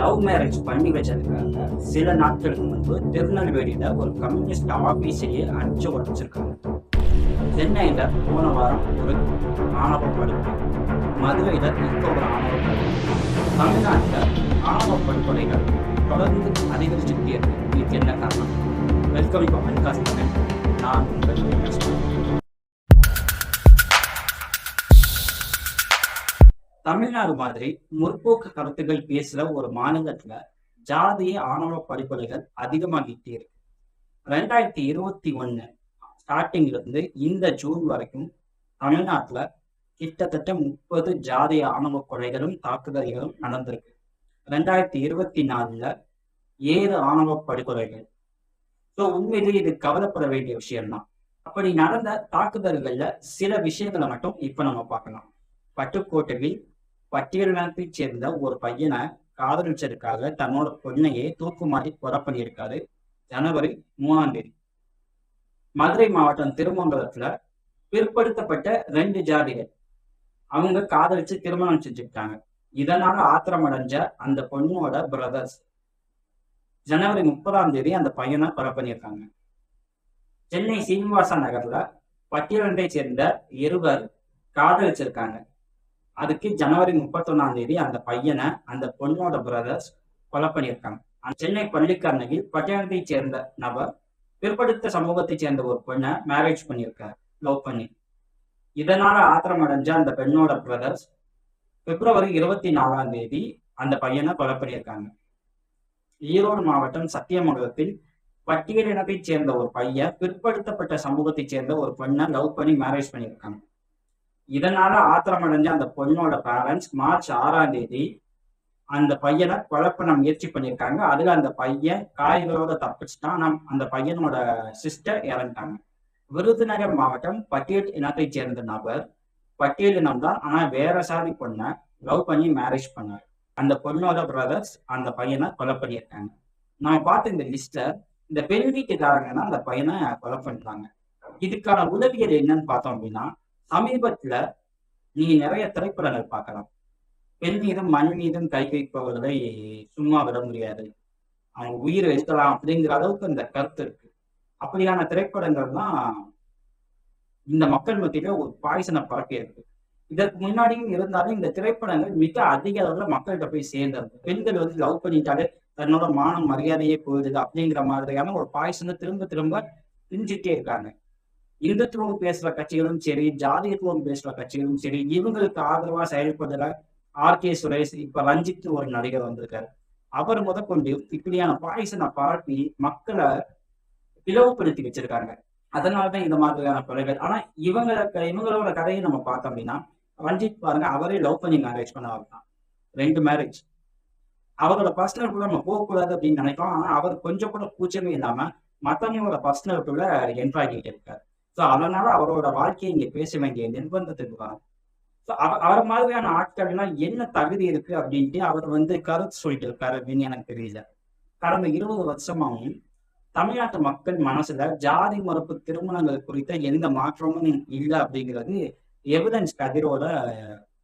Love marriage பண்ணி வச்சதுக்காக சில நாட்களுக்கு முன்பு திருநெல்வேலியில் ஒரு கம்யூனிஸ்ட் ஆஃபீஸையே அடிச்சு உடச்சிருக்காங்க. சென்னையில் போன வாரம் ஒரு ஆணவ படுகொலை மதுரையில் இப்போ ஒரு ஆணவ படுகொலை தமிழ்நாட்டில் ஆணவ படுகொலைகள் தொடர்ந்து அதிகரிச்சுட்டே இருக்கு. இதுக்கு என்ன காரணம்? வெல்கம் இப்போ அன்காஸ் தமிழ்நாடு மாதிரி முற்போக்கு கருத்துக்கள் பேசுற ஒரு மாநிலத்துல ஜாதிய ஆணவ படுகொலைகள் அதிகமாகிட்டே இருக்கு. ரெண்டாயிரத்தி இருபத்தி ஒண்ணு ஸ்டார்டிங்ல இருந்து இந்த ஜூன் வரைக்கும் தமிழ்நாட்டுல கிட்டத்தட்ட முப்பது ஜாதிய ஆணவ கொலைகளும் தாக்குதல்களும் நடந்திருக்கு. ரெண்டாயிரத்தி இருபத்தி நாலுல ஏழு ஆணவ படுகொலைகள். ஸோ உண்மையிலேயே இது கவலைப்பட வேண்டிய விஷயம்தான். அப்படி நடந்த தாக்குதல்கள்ல சில விஷயங்களை மட்டும் இப்ப நம்ம பார்க்கலாம். பட்டுக்கோட்டையில் பட்டியலினத்தை சேர்ந்த ஒரு பையனை காதலிச்சதுக்காக தன்னோட பொண்ணையே தூக்குமாடி கொலை பண்ணியிருக்காரு ஜனவரி மூணாம் தேதி. மதுரை மாவட்டம் திருமங்கலத்துல பிற்படுத்தப்பட்ட ரெண்டு ஜாதிகள். அவங்க காதலிச்சு திருமணம் செஞ்சுக்கிட்டாங்க. இதனால ஆத்திரமடைஞ்ச அந்த பொண்ணோட பிரதர்ஸ் ஜனவரி முப்பதாம் தேதி அந்த பையனை கொலை பண்ணியிருக்காங்க. சென்னை சீனிவாச நகர்ல பட்டியலண்டை சேர்ந்த இருவர் காதலிச்சிருக்காங்க. அதுக்கு ஜனவரி முப்பத்தொன்னாம் தேதி அந்த பையனை அந்த பொண்ணோட பிரதர்ஸ் கொலை பண்ணியிருக்காங்க. அந்த சென்னை பள்ளிக்கரணையில் பட்டியலத்தை சேர்ந்த நபர் பிற்படுத்த சமூகத்தை சேர்ந்த ஒரு பெண்ணை மேரேஜ் பண்ணியிருக்காரு லவ் பண்ணி. இதனால ஆத்திரம் அடைஞ்ச அந்த பெண்ணோட பிரதர்ஸ் பிப்ரவரி இருபத்தி நாலாம் தேதி அந்த பையனை கொலை பண்ணியிருக்காங்க. ஈரோடு மாவட்டம் சத்தியமங்கலத்தில் பட்டியலினத்தைச் சேர்ந்த ஒரு பையன் பிற்படுத்தப்பட்ட சமூகத்தைச் சேர்ந்த ஒரு பெண்ணை லவ் பண்ணி மேரேஜ் பண்ணியிருக்காங்க. இதனால ஆத்திரமடைஞ்ச அந்த பொண்ணோட பேரண்ட்ஸ் மார்ச் ஆறாம் தேதி அந்த பையனை கொலை பண்ண முயற்சி பண்ணியிருக்காங்க. அதுல அந்த பையன் காய்களோட தப்பிச்சுட்டான். ஆனா அந்த பையனோட சிஸ்டர் இறந்துட்டாங்க. விருதுநகர் மாவட்டம் பட்டியல் இனத்தை சேர்ந்த நபர் பட்டியல் இனம் தான். ஆனா வேற சாதி பொண்ணை லவ் பண்ணி மேரேஜ் பண்ணார். அந்த பொண்ணோட பிரதர்ஸ் அந்த பையனை கொலை பண்ணியிருக்காங்க. நான் பார்த்த இந்த லிஸ்ட்ல இந்த பெண் வீட்டுக்காரங்கன்னா அந்த பையனை கொலை பண்றாங்க இதுக்கான உதவிகள் என்னன்னு பார்த்தோம் அப்படின்னா சமீபத்துல நீ நிறைய திரைப்படங்கள் பார்க்கலாம். பெண் மீதும் மண் மீதும் கை வைப்பவர்களை சும்மா விட முடியாது. அவங்க உயிர் வைக்கலாம் அப்படிங்கிற அளவுக்கு இந்த கருத்து இருக்கு. அப்படியான திரைப்படங்கள் தான் இந்த மக்கள் மத்தியில ஒரு பாய்சனை பரப்பி இருக்கு. இதற்கு முன்னாடியும் இருந்தாலும் இந்த திரைப்படங்கள் மிக அதிக அளவுல மக்கள்கிட்ட போய் சேர்ந்தது. பெண்கள் வந்து லவ் பண்ணிட்டாலே தன்னோட மானம் மரியாதையே போயிடுது அப்படிங்கிற மாதிரியான ஒரு பாய்சனை திரும்ப திரும்ப திஞ்சிட்டே இருக்காங்க. இந்துத்துவம் பேசுற கட்சிகளும் சரி ஜாதியத்துவம் பேசுற கட்சிகளும் சரி இவங்களுக்கு ஆதரவா செயல்படுற ஆர் கே சுரேஷ் இப்ப ரஞ்சித் ஒரு நடிகர் வந்திருக்காரு. அவர் முதற்கொண்டு இப்படியான பாய்சனை பரப்பி மக்களை பிளவுபடுத்தி வச்சிருக்காங்க. அதனாலதான் இந்த மாதிரியான கொலைகள் ஆனா இவங்கள இவங்களோட கதையை நம்ம பார்த்தோம் அப்படின்னா ரஞ்சித் பாருங்க அவரே லவ் பண்ணி மேரேஜ் பண்ண தான். ரெண்டு மேரேஜ் அவரோட பர்சனல் கூட நம்ம போகக்கூடாது அப்படின்னு நினைக்கிறோம். ஆனா அவர் கொஞ்சம் கூட கூச்சமே இல்லாம மத்தவங்களோட பர்சனல் கூட என்ட்ராகிட்டு இருக்காரு. ஸோ அதனால அவரோட வாழ்க்கையை இங்க பேச வேண்டிய நிர்பந்தத்துக்கு வரும் ஸோ அவர் மாதிரியான ஆட்கள்லாம் என்ன தகுதி இருக்கு அப்படின்ட்டு அவர் வந்து கருத்து சொல்லிட்டு இருக்காரு அப்படின்னு எனக்கு தெரியல. கடந்த இருபது வருஷமாவும் தமிழ்நாட்டு மக்கள் மனசுல ஜாதி மறுப்பு திருமணங்கள் குறித்த எந்த மாற்றமும் இல்லை அப்படிங்கிறது எவிடன்ஸ் கதிரோட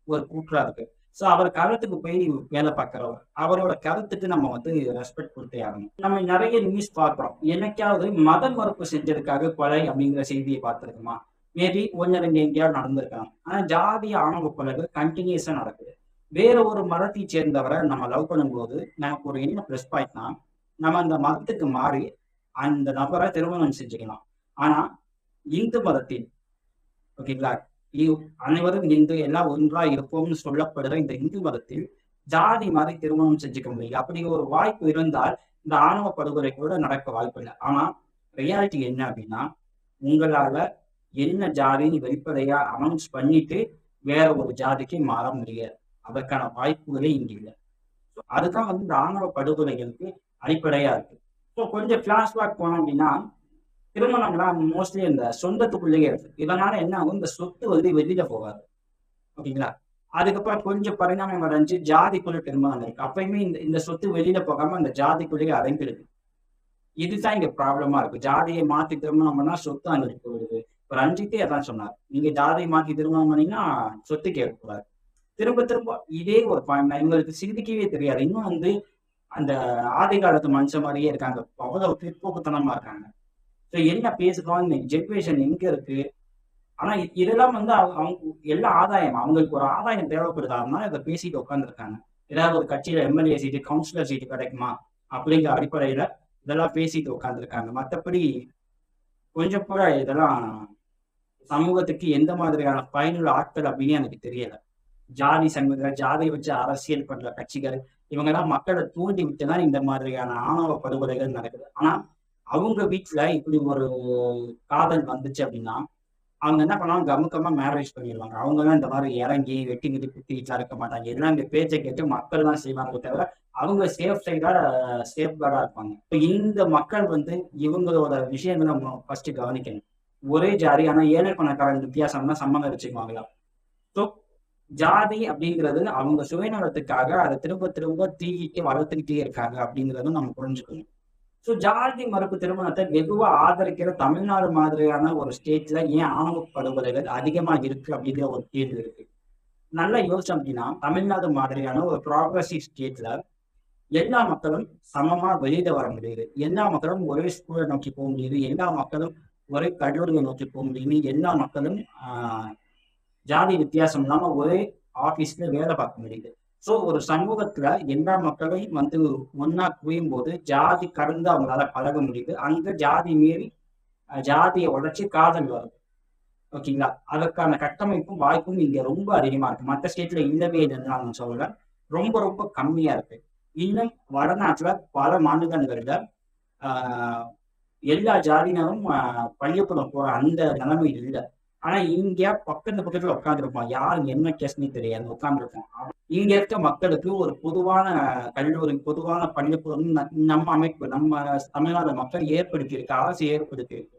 ஒரு கூற்றா இருக்கு. ஸோ அவர் கருத்துக்கு போய் வேலை பார்க்குறவர். அவரோட கருத்துக்கு நம்ம வந்து ரெஸ்பெக்ட் கொடுத்தே ஆகணும். நம்ம நிறைய நியூஸ் பார்க்குறோம். என்னைக்காவது மத மறுப்பு செஞ்சதுக்காக கொலை அப்படிங்கிற செய்தியை பார்த்துருக்குமா? மேபி ஒன்று ரெண்டு எங்கேயாவது நடந்திருக்கலாம். ஆனால் ஜாதி ஆணவ கொலைகள் கண்டினியூஸாக நடக்குது. வேற ஒரு மதத்தை சேர்ந்தவரை நம்ம லவ் பண்ணும்போது நமக்கு ஒரு என்ன ப்ளஸ் பாயிண்ட்னா நம்ம அந்த மதத்துக்கு மாறி அந்த நபரை திருமணம் செஞ்சுக்கலாம். ஆனால் இந்து மதத்தில் ஓகேங்களா அனைவரும் இந்து எல்லாம் ஒன்றா இருப்போம்னு சொல்லப்படுற இந்த இந்து மதத்தில் ஜாதி மாதிரி திருமணம் செஞ்சுக்க முடியும் அப்படி ஒரு வாய்ப்பு இருந்தால் இந்த ஆணவ படுகொலை கூட நடக்க வாய்ப்பு இல்லை. ஆனா ரியாலிட்டி என்ன அப்படின்னா உங்களால என்ன ஜாதின்னு வெளிப்படையா அனௌன்ஸ் பண்ணிட்டு வேற ஒரு ஜாதிக்கு மாற முடியாது. அதற்கான வாய்ப்புகளே இங்க இல்லை. அதுதான் வந்து இந்த ஆணவ படுகொலைகளுக்கு அடிப்படையா இருக்கு. ஸோ கொஞ்சம் ஃபிளாஷ்பேக் போனோம் அப்படின்னா திருமணம்லாம் மோஸ்ட்லி இந்த சொந்தத்துக்குள்ளேயே இருக்கு. இதனால என்ன ஆகும்? இந்த சொத்து வந்து வெளியில போகாது. ஓகேங்களா? அதுக்கப்புறம் கொஞ்சம் பரிணாமம் அடைஞ்சு ஜாதிக்குள்ள திருமணம் இருக்கு. அப்பயுமே இந்த இந்த சொத்து வெளியில போகாம அந்த ஜாதிக்குள்ளேயே அடைஞ்சிருக்கு இதுதான் இங்க ப்ராப்ளமா இருக்கு. ஜாதியை மாத்தி திருமணம் பண்ணா சொத்து அங்கே போயிடுது. இப்ப ரஞ்சித்தே அதான் சொன்னார். நீங்க ஜாதியை மாத்தி திருமணம் பண்ணீங்கன்னா சொத்து கேட்கக்கூடாது. திரும்ப திரும்ப இதே ஒரு பாயிண்ட் இவங்களுக்கு சிந்திக்கவே தெரியாது. இன்னும் வந்து அந்த ஆதி காலத்து மனுஷன் மாதிரியே இருக்காங்க. அவ்வளவு பிற்போக்குத்தனமா இருக்காங்க. ஸோ என்ன பேசுகிறோம் இந்த ஜென்ரேஷன் எங்க இருக்கு? ஆனா இதெல்லாம் வந்து அவங்க அவங்க எல்லா ஆதாயம் அவங்களுக்கு ஒரு ஆதாயம் தேவைப்படுதாருன்னா இதை பேசிட்டு உட்காந்துருக்காங்க ஏதாவது ஒரு கட்சியில எம்எல்ஏ சீட்டு கவுன்சிலர் சீட்டு கிடைக்குமா? அப்படிங்கிற அடிப்படையில இதெல்லாம் பேசிட்டு உட்காந்துருக்காங்க மற்றபடி கொஞ்சம் கூட இதெல்லாம் சமூகத்துக்கு எந்த மாதிரியான பயனுள்ள ஆட்கள் அப்படின்னு எனக்கு தெரியல. ஜாதி சங்கங்கள் ஜாதி வச்சு அரசியல் பண்ற கட்சிகள் இவங்கெல்லாம் மக்களை தூண்டி விட்டுதான் இந்த மாதிரியான ஆணவ படுகொலைகள் நடக்குது. ஆனா அவங்க வீட்டுல இப்படி ஒரு காதல் வந்துச்சு அப்படின்னா அவங்க என்ன பண்ணலாம் கமுக்கமா மேரேஜ் பண்ணிடுவாங்க. அவங்க தான் இந்த மாதிரி இறங்கி வெட்டி கிட்டி குத்திட்டுலாம் இருக்க மாட்டாங்க. எல்லாம் இந்த பேச்சை கேட்டு மக்கள் தான் செய்வாங்க தவிர அவங்க சேஃப் சைடா சேஃப் கார்டா இருப்பாங்க. இப்போ இந்த மக்கள் வந்து இவங்களோட விஷயங்களை நம்ம ஃபர்ஸ்ட் கவனிக்கணும். ஒரே ஜாதி ஆனா ஏழை பணக்காரன் வித்தியாசம்னா சம்மந்தம் வச்சுக்குவாங்களா? ஸோ ஜாதி அப்படிங்கிறது அவங்க சுயநலத்துக்காக அதை திரும்ப திரும்ப தீயிட்டு வளர்த்துக்கிட்டே இருக்காங்க அப்படிங்கிறதும் நம்ம புரிஞ்சுக்கணும். ஸோ ஜாதி மறுப்பு திருமணத்தை வெகுவா ஆதரிக்கிற தமிழ்நாடு மாதிரியான ஒரு ஸ்டேட்ல ஏன் ஆணவ அதிகமாக அதிகமா இருக்கு அப்படிங்கிற ஒரு கேள்வி இருக்கு. நல்லா யோசிச்சோம் அப்படின்னா தமிழ்நாடு மாதிரியான ஒரு ப்ராக்ரஸிவ் ஸ்டேட்ல எல்லா மக்களும் சமமா வெளியில வர முடியுது. எல்லா மக்களும் ஒரே ஸ்கூலை நோக்கி போக முடியுது. எல்லா மக்களும் ஒரே கல்லூரியை நோக்கி போக முடியுது எல்லா மக்களும் ஜாதி வித்தியாசம் இல்லாம ஒரே ஆபீஸ்ல வேலை பார்க்க முடியுது. ஸோ ஒரு சமூகத்துல எல்லா மக்களையும் வந்து ஒன்னா குவியும் போது ஜாதி கடந்து அவங்களால பழக முடியுது. அங்க ஜாதி மீறி ஜாதியை உடைச்சு காதல் வருது ஓகேங்களா? அதற்கான கட்டமைப்பும் வாய்ப்பும் இங்க ரொம்ப அதிகமா இருக்கு. மற்ற ஸ்டேட்ல இல்லவே இல்லைன்னு நான் சொல்ல ரொம்ப ரொம்ப கம்மியா இருக்கு. இன்னும் வடநாட்டுல பல மாநிலங்கள்ல ஆஹ், எல்லா ஜாதியினரும் பள்ளியப்படம் பள்ளிக்கூடம் போற அந்த நிலைமை இல்லை. ஆனா இங்க பக்கத்து பக்கத்துல உட்காந்துருப்போம் யார் என்ன கேஸ்னே தெரியாது. உட்காந்துருப்போம் இங்க இருக்க மக்களுக்கு ஒரு பொதுவான கல்லூரி பொதுவான பள்ளிக்கூடம் நம்ம அமைப்பு நம்ம தமிழ்நாடு மக்கள் ஏற்படுத்தி இருக்கு அரசு ஏற்படுத்தி இருக்கு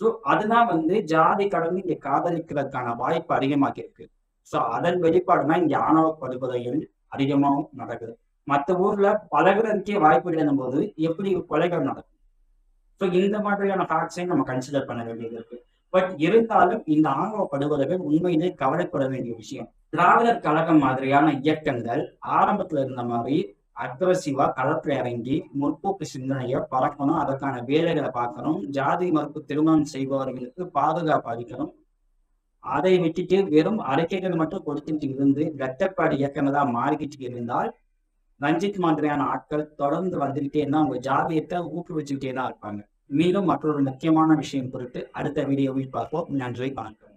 ஸோ அதுதான் வந்து ஜாதி கடந்து இங்க காதலிக்கிறதுக்கான வாய்ப்பு அதிகமாக்கி இருக்கு ஸோ அதன் வெளிப்பாடு தான் இங்க ஆணவ படுகொலைகள் அதிகமாகவும் நடக்குது. மற்ற ஊர்ல பழகுறதுக்கே வாய்ப்பு இல்லைன்னும் போது எப்படி கொலைகள் நடக்கும்? ஸோ இந்த மாதிரியான ஃபேக்ட்ஸையும் நம்ம கன்சிடர் பண்ண வேண்டியது இருக்கு. பட் இருந்தாலும் இந்த ஆணவ படுகொலைகள் உண்மையிலே கவலைப்பட வேண்டிய விஷயம். திராவிடர் கழகம் மாதிரியான இயக்கங்கள் ஆரம்பத்துல இருந்த மாதிரி அக்ரஸிவா களத்துல இறங்கி முற்போக்கு சிந்தனையை பறக்கணும் அதற்கான வேலைகளை பார்க்கணும் ஜாதி மறுப்பு திருமணம் செய்பவர்களுக்கு பாதுகாப்பு அளிக்கணும். அதை விட்டுட்டு வெறும் அறிக்கைகள் மட்டும் கொடுத்துட்டு இருந்து வெட்டப்பாடு இயக்கங்களா மாறிக்கிட்டு இருந்தால் ரஞ்சித் மாதிரியான ஆட்கள் தொடர்ந்து வந்துகிட்டே இருந்தா அவங்க ஜாதியத்தை ஊக்குவிச்சுக்கிட்டே தான் இருப்பாங்க. மீண்டும் மற்றொரு முக்கியமான விஷயம் குறித்து அடுத்த வீடியோவில் பார்ப்போம். நன்றி வணக்கம்.